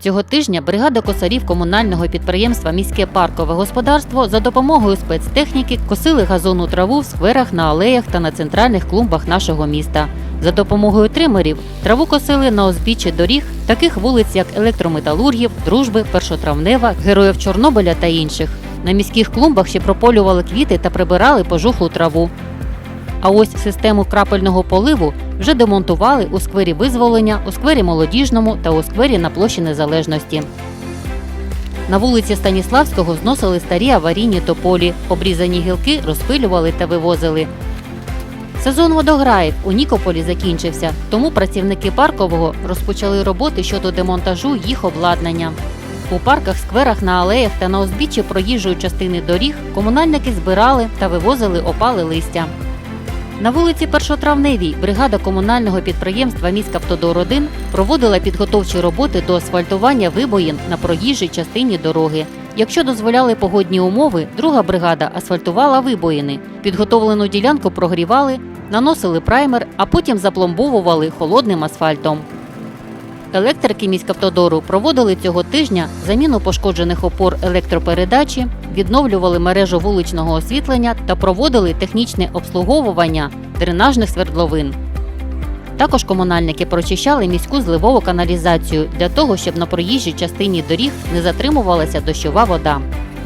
Цього тижня бригада косарів комунального підприємства Міське паркове господарство за допомогою спецтехніки косили газонну траву в скверах, на алеях та на центральних клумбах нашого міста. За допомогою тримерів траву косили на узбіччі доріг, таких вулиць, як електрометалургів, дружби, першотравнева, героїв Чорнобиля та інших. На міських клумбах ще прополювали квіти та прибирали пожухлу траву. А ось систему крапельного поливу вже демонтували у сквері визволення, у сквері молодіжному та у сквері на площі Незалежності. На вулиці Станіславського зносили старі аварійні тополі, обрізані гілки розпилювали та вивозили. Сезон водограїв у Нікополі закінчився, тому працівники паркового розпочали роботи щодо демонтажу їх обладнання. У парках, скверах, на алеях та на узбіччі проїжджої частини доріг комунальники збирали та вивозили опали листя. На вулиці Першотравневій бригада комунального підприємства Міськавтодор 1 проводила підготовчі роботи до асфальтування вибоїн на проїжджій частині дороги. Якщо дозволяли погодні умови, друга бригада асфальтувала вибоїни. Підготовлену ділянку прогрівали, наносили праймер, а потім запломбовували холодним асфальтом. Електрики міськавтодору проводили цього тижня заміну пошкоджених опор електропередачі, відновлювали мережу вуличного освітлення та проводили технічне обслуговування дренажних свердловин. Також комунальники прочищали міську зливову каналізацію для того, щоб на проїжджій частині доріг не затримувалася дощова вода.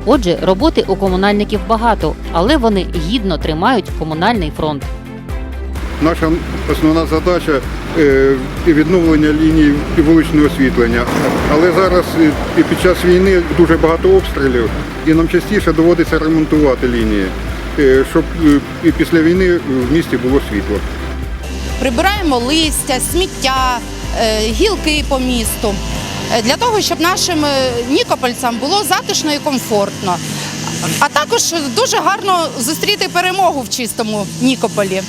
Отже, роботи у комунальників багато, але вони гідно тримають комунальний фронт. Наша основна задача е, відновлення ліній вуличного освітлення. Але зараз е, і під час війни дуже багато обстрілів, і нам частіше доводиться ремонтувати лінії, е, щоб і після війни в місті було світло. прибираємо листя, сміття, гілки по місту. Для того, щоб нашим нікопольцям було затишно і комфортно. А також дуже гарно зустріти перемогу в чистому Нікополі.